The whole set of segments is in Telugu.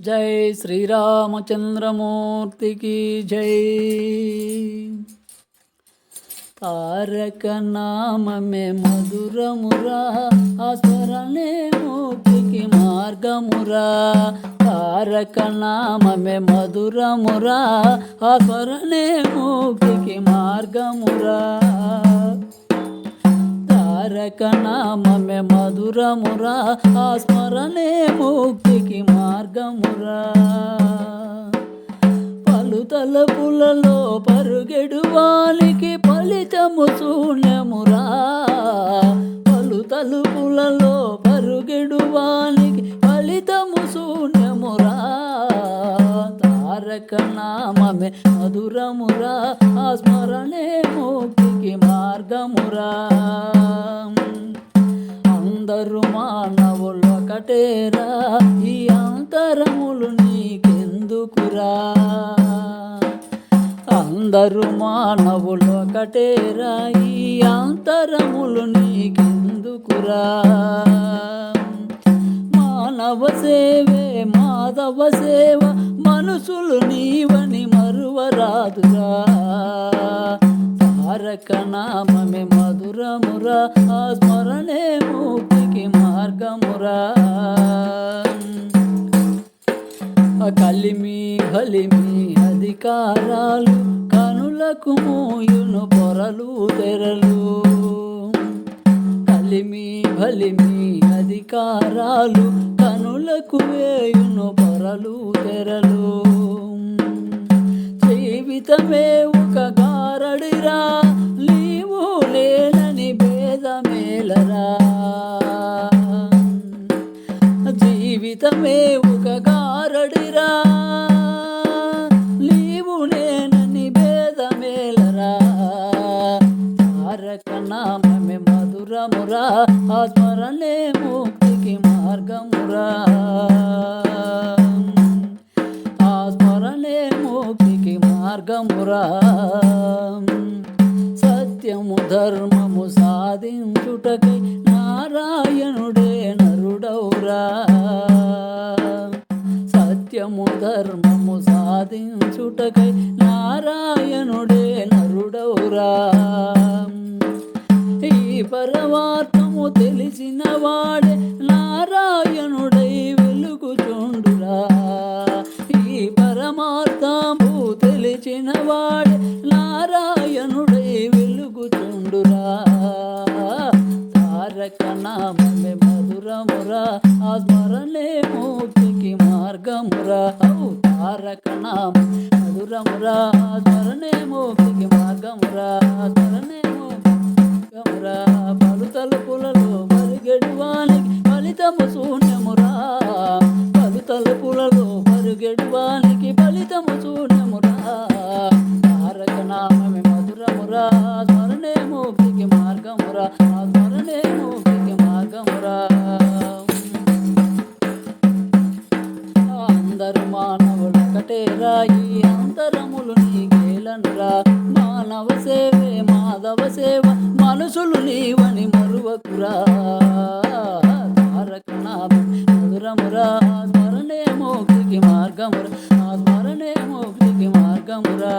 జై శ్రీరామచంద్రమూర్తికి జై. తారక నామే మధురమురా ఆ స్మరణే ముక్తికి మార్గమురా. తారక నామే మధురమురా ఆ స్మరణే ముక్తికి మార్గమురా. తారక నామమే మధురమురా ఆ స్మరణే ముక్తికి మార్గమురా. పలు తలపులలో పరుగెడు వాలికి ఫలితము శూన్యమురా. పలు తలుపులలో పరుగెడు వాలికి ఫలితము శూన్య తారక నామమే మధురమురా ఆ స్మరణే ముక్తికి మార్గమురా. అందరు మానవులు ఒకటేరా ఈ అంతరములు నీకెందుకురా? అందరు మానవులు ఒకటేరా ఈ అంతరములు నీకెందుకురా? మానవ సేవే మాధవ సేవ మనసులు నీవని మరువరాదురా. తారక నామమే మధురమురా ఆ స్మరణే ముక్తికి మార్గమురా. కలిమి కలిమి అధికారాలు కనులకు మూయును పొరలు తెరలు. కలిమి బలిమి అధికారాలు కనులకు వేయును పొరలు తెరలు. జీవితమే ఒక గారడిరా నీవు లేనని భేదమేలరా. జీవితమే ఒక గారడిరా నీవు లేనని భేదమేలరా. తారక నామే మధురమురా ఆ స్మరణే ముక్తికి మార్గమురా. ఆ స్మరణే మార్గమురా. సత్యము ధర్మము సాధించుటకై నారాయణుడే నరుడౌరా సత్యము ధర్మము సాధించుటకై నారాయణుడే నరుడౌరా ఈ పరమార్థము తెలిసిన వాడే నారాయణుడై వెలుగుచుండురా. ఈ పరమార్థము తెలిసిన వాడే నారాయణుడై వెలుగుచుండురా. తారక నామే మధురమురా ఆ స్మరణే ముక్తికి మార్గమురా. ఔ తారక నామ మధురమురా ఆ స్మరణే ముక్తికి మార్గమురా స్మరణే స్మరణే మార్గమురా పలు తలుపులలో పరిగెడువానికి ఫలితము శూన్యమురా. పలు తలుపులలో పరిగెడువానికి ఫలితము శూన్యమురా. తారక నామమే మధురమురా ఆ స్మరణే ముక్తికి మార్గమురా. ఆ స్మరణే ముక్తికి మార్గమురా. అందరు మానవుడు ఒకటేరా ఈ అంతరములు నీకేలనురా. మానవ సేవే మాధవ సేవ మనసులు నీవని మరువకురా. తారక మధురమురా స్మరణే మోక్తికి మార్గమురా. ఆ స్మరణే మోక్తికి మార్గమురా.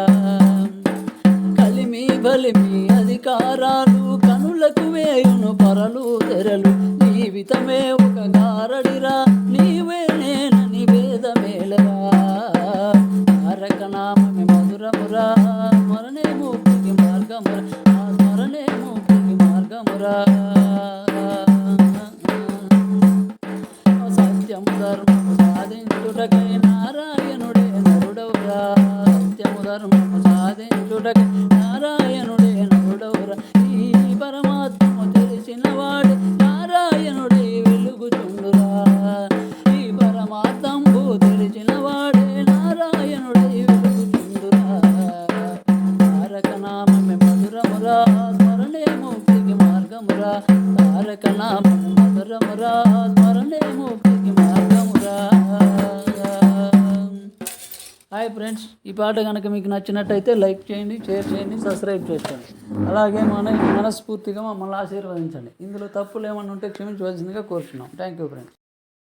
కలిమి బలిమి అధికారాలు కనులకు వేయును పరలు తెరలు. జీవితమే ఒక గారడిరా నీవే నేనని వేదమేలరా. తారకనామే మార్గమురా తారక నామమే మధురమురా స్మరణే ముక్తికి మార్గమురా. హాయ్ ఫ్రెండ్స్ ఈ పాట కనుక మీకు నచ్చినట్టయితే లైక్ చేయండి షేర్ చేయండి సబ్స్క్రైబ్ చేసుకోండి. అలాగే మన మనస్ఫూర్తిగా మమ్మల్ని ఆశీర్వదించండి. ఇందులో తప్పులు ఏమన్నా ఉంటే క్షమించవలసిందిగా కోరుతున్నాం థ్యాంక్ యూ ఫ్రెండ్స్